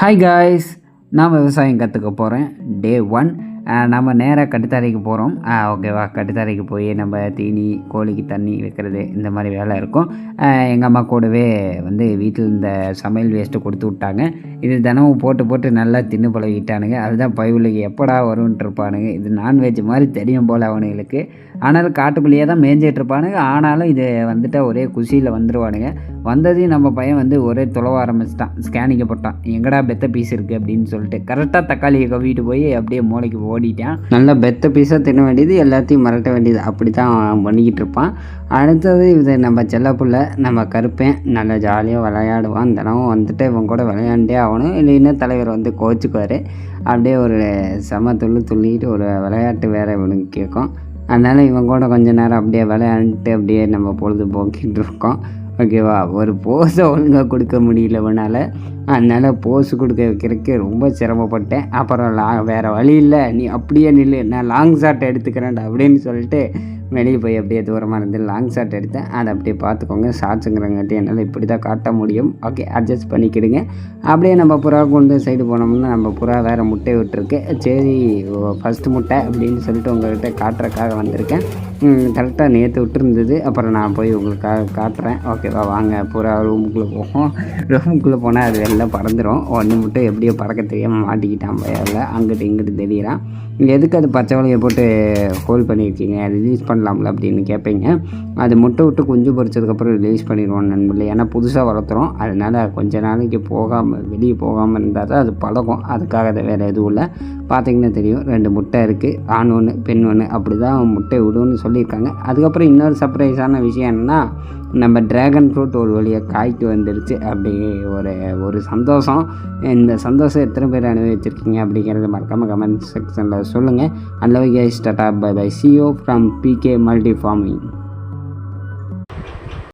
Hi guys நான் விவசாயம் கற்றுக்க போகிறேன் டே ஒன் நம்ம நேராக கட்டுத்தரைக்கு போகிறோம் ஓகேவா கட்டுத்தரைக்கு போய் நம்ம தீனி கோழிக்கு தண்ணி வைக்கிறது இந்த மாதிரி வேலை இருக்கும். எங்கள் அம்மா கூடவே வந்து வீட்டில் இந்த சமையல் வேஸ்ட்டு கொடுத்து விட்டாங்க. இது தினமும் போட்டு போட்டு நல்லா தின்னு பழகிட்டானுங்க. அதுதான் பயவுலுக்கு எப்படா வரும்ன்ட்டு இருப்பானுங்க. இது நான்வெஜ் மாதிரி தெரியும் போல் அவனுங்களுக்கு. ஆனாலும் காட்டுக்குள்ளேயே தான் மேய்ஞ்சிட்டு இருப்பானுங்க. ஆனாலும் இது வந்துட்டு ஒரே குஷியில் வந்துடுவானுங்க வந்ததையும் நம்ம பையன் வந்து ஒரே துளவ ஆரம்பிச்சிட்டான். ஸ்கேனிங்க போட்டான். எங்கடா பெத்த பீஸ் இருக்குது அப்படின்னு சொல்லிட்டு. கரெக்டாக தக்காளியை கவிட்டு போய் அப்படியே மூளைக்கு ஓடிட்டான். நல்லா பெத்த பீஸாக தின்ன வேண்டியது எல்லாத்தையும் மிரட்ட வேண்டியது. அப்படி தான் பண்ணிக்கிட்டு இருப்பான். அடுத்தது இது நம்ம செல்லப்புள்ள நம்ம கருப்பேன். நல்லா ஜாலியாக விளையாடுவான். தினமும் வந்துட்டு இவன் கூட விளையாண்டே ஆகணும். இல்லைன்னா தலைவர் வந்து கோச்சுக்குவார். அப்படியே ஒரு செம துள்ளு துள்ளிட்டு ஒரு விளையாட்டு வேறு இவனுக்கு கேட்கும். அதனால் இவன் கூட கொஞ்சம் நேரம் அப்படியே விளையாண்டுட்டு அப்படியே நம்ம பொழுது போக்கிட்டு இருக்கோம். ஓகேவா ஒரு போஸை ஒழுங்காக கொடுக்க முடியலவனால் அதனால் போஸ் கொடுக்க வைக்கிறதுக்கு ரொம்ப சிரமப்பட்டேன். அப்புறம் லா வேறு வழி இல்லை. நீ அப்படியே நில்லு. நான் லாங் ஷாட் எடுத்துக்கிறேன்டா அப்படின்னு சொல்லிட்டு வெளியே போய் அப்படியே தூரமாக இருந்து லாங் ஷாட் எடுத்தேன் அதை அப்படியே பார்த்துக்கோங்க. ஷார்ட்ஸுங்கிறங்காட்டி என்னால் இப்படி தான் காட்ட முடியும். ஓகே அட்ஜஸ்ட் பண்ணிக்கிடுங்க. அப்படியே நம்ம புறா கொண்டு சைடு போனோம்னா நம்ம புறா வேறு முட்டை விட்டுருக்கு. சரி ஃபஸ்ட்டு முட்டை அப்படின்னு சொல்லிட்டு உங்கள்கிட்ட காட்டுறக்காக வந்திருக்கேன். கரெக்டாக நேற்று விட்டுருந்தது. அப்புறம் நான் போய் உங்களுக்காக காட்டுறேன். ஓகேவா வாங்க. புறா ரூமுக்குள்ளே போவோம். ரூமுக்குள்ளே போனால் அது எல்லாம் பறந்துடும் ஒன்று மட்டும் எப்படியோ பறக்க தெரியாமல் மாட்டிக்கிட்டான் பயிரில் அங்கிட்டு இங்கிட்டு தெரியிறான். எதுக்கு அது பச்சை வலையை போட்டு ஹோல்ட் பண்ணியிருக்கீங்க? ரிலீஸ் பண்ணலாம்ல அப்படின்னு கேட்பீங்க. அது முட்டை விட்டு குஞ்சு பொறிச்சதுக்கப்புறம் ரிலீஸ் பண்ணிடுவோம் நண்பர்களே. ஏன்னா புதுசாக வளர்த்துறோம். அதனால் கொஞ்ச நாளைக்கு போகாமல் வெளியே போகாமல் இருந்தால் தான் அது பழகும். அதுக்காக அது வேறு எதுவும் இல்லை. பார்த்திங்கன்னா தெரியும் ரெண்டு முட்டை இருக்குது ஆண் ஒன்று பெண் ஒன்று அப்படி தான் முட்டை விடுன்னு சொல்லியிருக்காங்க. அதுக்கப்புறம் இன்னொரு சர்ப்ரைஸான விஷயம் என்னென்னா நம்ம ட்ராகன் ஃப்ரூட் ஒரு வழியாக காய்க்கு வந்துருச்சு. அப்படி ஒரு ஒரு சந்தோஷம். இந்த சந்தோஷம் எத்தனை பேர் அனுபவிச்சிருக்கீங்க அப்படிங்கிறத மறக்காமல் கமெண்ட் செக்ஷனில் சொல்லுங்கள் அல்லவை case tata bye bye CO from PK multi farming